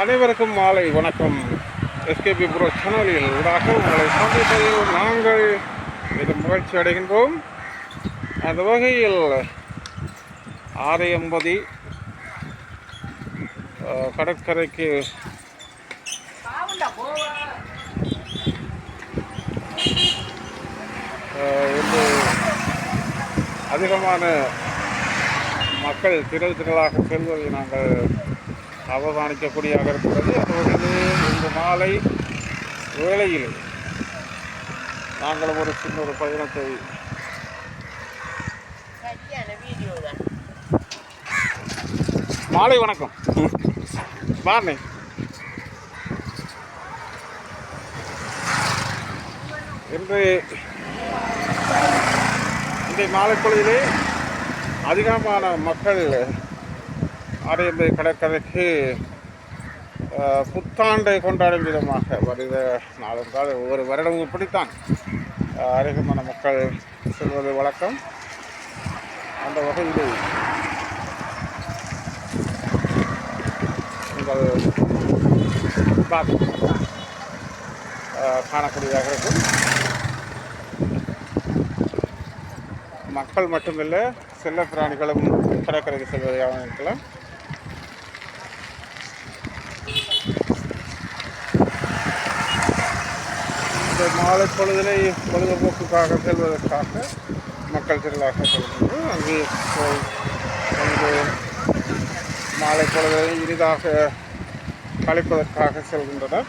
அனைவருக்கும் மாலை வணக்கம். எஸ்கேபி ப்ரோ சேனலில் ஊடாக உங்களை சந்திப்பதில் நாங்கள் இது மகிழ்ச்சி அடைகின்றோம். அந்த வகையில் ஆரையம்பதி கடற்கரைக்கு இன்று அதிகமான மக்கள் திரள் திரளாக செல்வதை நாங்கள் அவதானிக்கக்கூடியதாக இருக்கிறது. அவர்களே இன்று மாலை வேளையில் நாங்கள் ஒரு சின்ன ஒரு பயணத்தை மாலை வணக்கம். வாரணை இன்று இன்றைய மாலை அதிகமான மக்கள் ஆரியம்பை கடற்கரைக்கு புத்தாண்டை கொண்டாடும் விதமாக வருகிற நாளென்றால் ஒவ்வொரு வருடமும் இப்படித்தான். அருகமான மக்கள் செல்வது வழக்கம். அந்த வகையில் நீங்கள் காணக்கூடியதாக இருக்கும். மக்கள் மட்டுமில்லை செல்ல பிராணிகளும் கடற்கரைக்கு செல்வதாக இருக்கலாம் இந்த மாலை பொழுதிலே பொழுதுபோக்குக்காக செல்வதற்காக மக்கள் திரளாக செல்கிறது அங்கே வந்து மாலை பொழுதை இனிதாக கழிப்பதற்காக செல்கின்றனர்.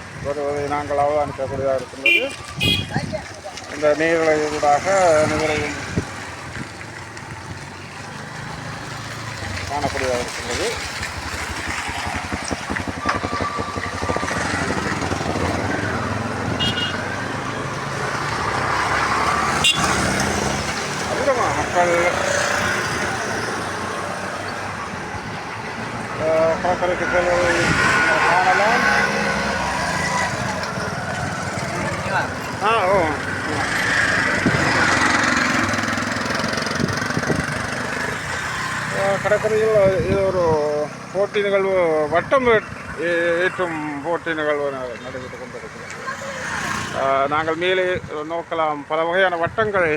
வருவதை நாங்கள் அனுப்பக்கூடியதாக இருக்கின்றது இந்த நீர்நிலையூடாக நிகழையும் காணக்கூடியதாக இருக்கின்றது அதிகமாக மக்கள் கடற்கரைக்கு செல்வதை காணலாம். கடற்கரையில் இது ஒரு போட்டி நிகழ்வு வட்டம் ஏற்றும் போட்டி நிகழ்வு நடைபெற்று கொண்டிருக்கிறது. நாங்கள் மேலே நோக்கலாம். பல வகையான வட்டங்கள்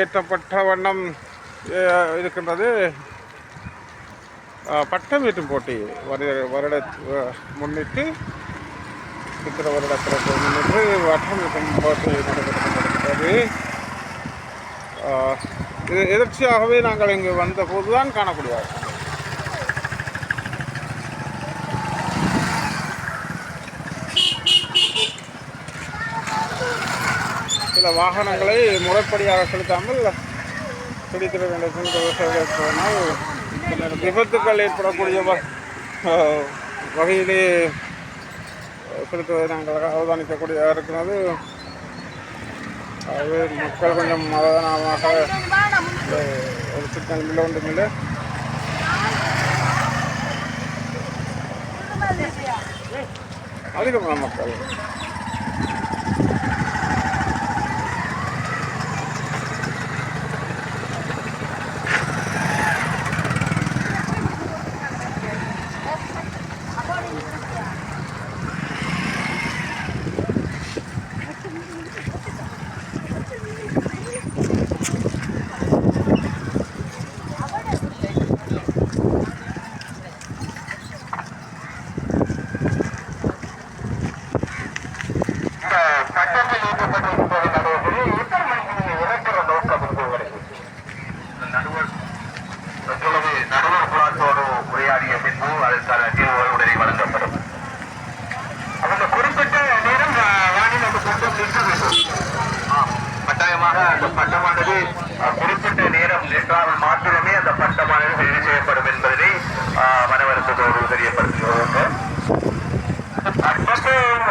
ஏற்றப்பட்ட வண்ணம் இருக்கின்றது. பட்டம் ஏற்றும் போட்டி வருட வருட முன்னிட்டு சித்திர வருடத்திற்கு முன்னிட்டு வட்டம் ஏற்றும் போட்டி நடைபெற்று கொண்டிருக்கிறது. இது எதிர்ச்சியாகவே நாங்கள் இங்கு வந்த போதுதான் காணக்கூடியது சில வாகனங்களை முறைப்படியாக செலுத்தாமல் பிடித்திட வேண்டும் என்று விபத்துக்கள் ஏற்படக்கூடிய வ- வகையிலே செலுத்துவதை நாங்கள் அவதானிக்கக்கூடியதாக இருக்கிறது. அது மக்கள் கொஞ்சம் அவதானமாக ஒரு சிக்கல் இல்லை ஒன்றும் இல்லை அதிகமான மக்கள் பட்டத்திற்கு குறிப்பிட்ட நேரம் என்றால் மாத்திரமே அந்த பட்டமானது தெரிவு செய்யப்படும் என்பதனை மனவருத்தத்தோடு தெரியப்படுத்துகிறோம்